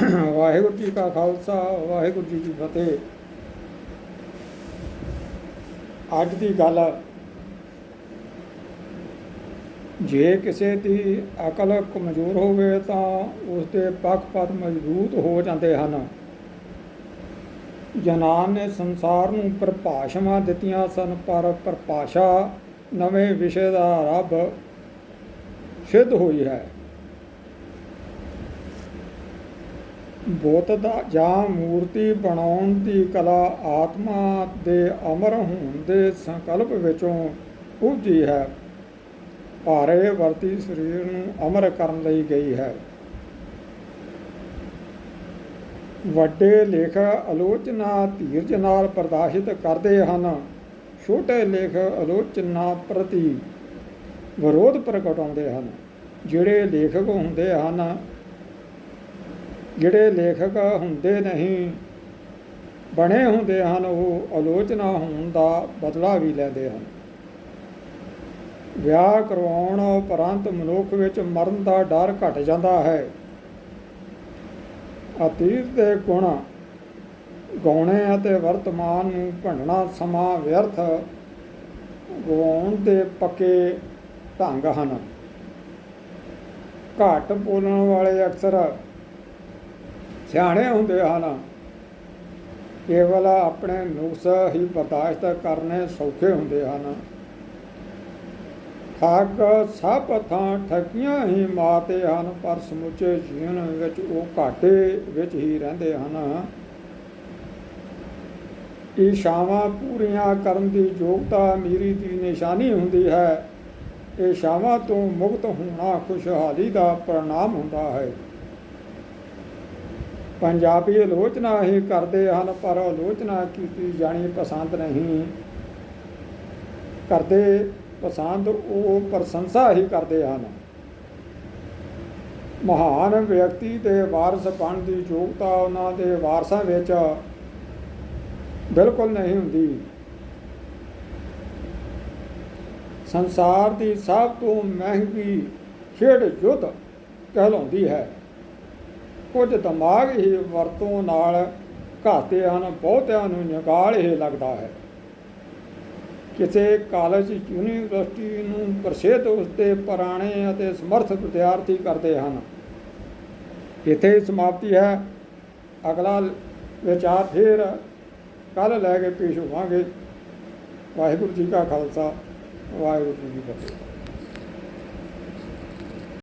ਵਾਹਿਗੁਰੂ ਜੀ ਕਾ ਖਾਲਸਾ, ਵਾਹਿਗੁਰੂ ਜੀ ਕੀ ਫਤਿਹ। ਅੱਜ ਦੀ ਗੱਲ, ਜੇ ਕਿਸੇ ਦੀ ਅਕਲ ਕਮਜ਼ੋਰ ਹੋਵੇ ਤਾਂ ਉਸ ਦੇ ਪੱਖਪਾਤ ਮਜ਼ਬੂਤ ਹੋ ਜਾਂਦੇ ਹਨ। ਜਨਾਨ ਨੇ ਸੰਸਾਰ ਨੂੰ ਪਰਿਭਾਸ਼ਾਵਾਂ ਦਿੱਤੀਆਂ ਸਨ, ਪਰ ਪਰਿਭਾਸ਼ਾ ਨਵੇਂ ਵਿਸ਼ੇ ਦਾ ਰੱਬ ਸਿੱਧ ਹੋਈ ਹੈ। ਬੁੱਤ ਦਾ ਜਾਂ ਮੂਰਤੀ ਬਣਾਉਣ ਦੀ ਕਲਾ ਆਤਮਾ ਦੇ ਅਮਰ ਹੋਣ ਦੇ ਸੰਕਲਪ ਵਿੱਚੋਂ ਉਪਜੀ ਹੈ। ਭਾਰੇ ਵਰਤੀ ਸਰੀਰ ਨੂੰ ਅਮਰ ਕਰਨ ਲਈ ਗਈ ਹੈ। ਵੱਡੇ ਲੇਖ ਆਲੋਚਨਾ ਧੀਰਜ ਨਾਲ ਪ੍ਰਦਾਸ਼ਿਤ ਕਰਦੇ ਹਨ। ਛੋਟੇ ਲੇਖ ਆਲੋਚਨਾ ਪ੍ਰਤੀ ਵਿਰੋਧ ਪ੍ਰਗਟਾਉਂਦੇ ਹਨ। ਜਿਹੜੇ ਲੇਖਕ ਹੁੰਦੇ ਹਨ ਜਿਹੜੇ ਲੇਖਕ ਹੁੰਦੇ ਨਹੀਂ, ਬਣੇ ਹੁੰਦੇ ਹਨ, ਉਹ ਆਲੋਚਨਾ ਹੋਣ ਦਾ ਬਦਲਾ ਵੀ ਲੈਂਦੇ ਹਨ। ਵਿਆਹ ਕਰਵਾਉਣ ਉਪਰੰਤ ਮਨੁੱਖ ਵਿੱਚ ਮਰਨ ਦਾ ਡਰ ਘਟ ਜਾਂਦਾ ਹੈ। ਅਤੀਤ ਦੇ ਗੁਣ ਗਾਉਣੇ ਅਤੇ ਵਰਤਮਾਨ ਨੂੰ ਭੰਡਣਾ ਸਮਾਂ ਵਿਅਰਥ ਗਵਾਉਣ ਦੇ ਪੱਕੇ ਢੰਗ ਹਨ। ਘੱਟ ਬੋਲਣ ਵਾਲੇ ਅਕਸਰ ਸਿਆਣੇ ਹੁੰਦੇ ਹਨ। ਕੇਵਲ ਆਪਣੇ ਨੁਕਸ ਹੀ ਬਰਦਾਸ਼ਤ ਕਰਨੇ ਸੌਖੇ ਹੁੰਦੇ ਹਨ। ਠੱਗ ਸਭ ਥਾਂ ਠੱਗੀਆਂ ਹੀ ਮਾਰਦੇ ਹਨ, ਪਰ ਸਮੁੱਚੇ ਜੀਵਨ ਵਿੱਚ ਉਹ ਘਾਟੇ ਵਿੱਚ ਹੀ ਰਹਿੰਦੇ ਹਨ। ਇਸ਼ਾਵਾਂ ਪੂਰੀਆਂ ਕਰਨ ਦੀ ਯੋਗਤਾ ਅਮੀਰੀ ਦੀ ਨਿਸ਼ਾਨੀ ਹੁੰਦੀ ਹੈ। ਇਹ ਤੋਂ ਮੁਕਤ ਹੋਣਾ ਖੁਸ਼ਹਾਲੀ ਦਾ ਪ੍ਰਣਾਮ ਹੁੰਦਾ ਹੈ। ਪੰਜਾਬੀ ਆਲੋਚਨਾ ਹੀ ਕਰਦੇ ਹਨ, ਪਰ ਆਲੋਚਨਾ ਕੀਤੀ ਜਾਣੀ ਪਸੰਦ ਨਹੀਂ। ਕਰਦੇ ਪਸੰਦ ਉਹ ਪ੍ਰਸ਼ੰਸਾ ਹੀ ਕਰਦੇ ਹਨ। ਮਹਾਨ ਵਿਅਕਤੀ ਦੇ ਵਾਰਸ ਬਣ ਦੀ ਯੋਗਤਾ ਉਹਨਾਂ ਦੇ ਵਾਰਸਾਂ ਵਿੱਚ ਬਿਲਕੁਲ ਨਹੀਂ ਹੁੰਦੀ। ਸੰਸਾਰ ਦੀ ਸਭ ਤੋਂ ਮਹਿੰਗੀ ਖੇਡ ਯੁੱਧ ਕਹਿਲਾਉਂਦੀ ਹੈ। ਕੁਝ ਦਿਮਾਗ ਹੀ ਵਰਤੋਂ ਨਾਲ ਘਾਤੇ ਹਨ, ਬਹੁਤਿਆਂ ਨੂੰ ਨਿਗਾਲ ਹੀ ਲੱਗਦਾ ਹੈ। ਕਿਸੇ ਕਾਲਜ ਯੂਨੀਵਰਸਿਟੀ ਨੂੰ ਪ੍ਰਸਿੱਧ ਉਸਦੇ ਪੁਰਾਣੇ ਅਤੇ ਸਮਰਥ ਵਿਦਿਆਰਥੀ ਕਰਦੇ ਹਨ। ਇੱਥੇ ਹੀ ਸਮਾਪਤੀ ਹੈ। ਅਗਲਾ ਵਿਚਾਰ ਫਿਰ ਕੱਲ ਲੈ ਕੇ ਪੇਸ਼ ਹੋਵਾਂਗੇ। ਵਾਹਿਗੁਰੂ ਜੀ ਕਾ ਖਾਲਸਾ, ਵਾਹਿਗੁਰੂ ਜੀ ਕੀ ਫਤਿਹ।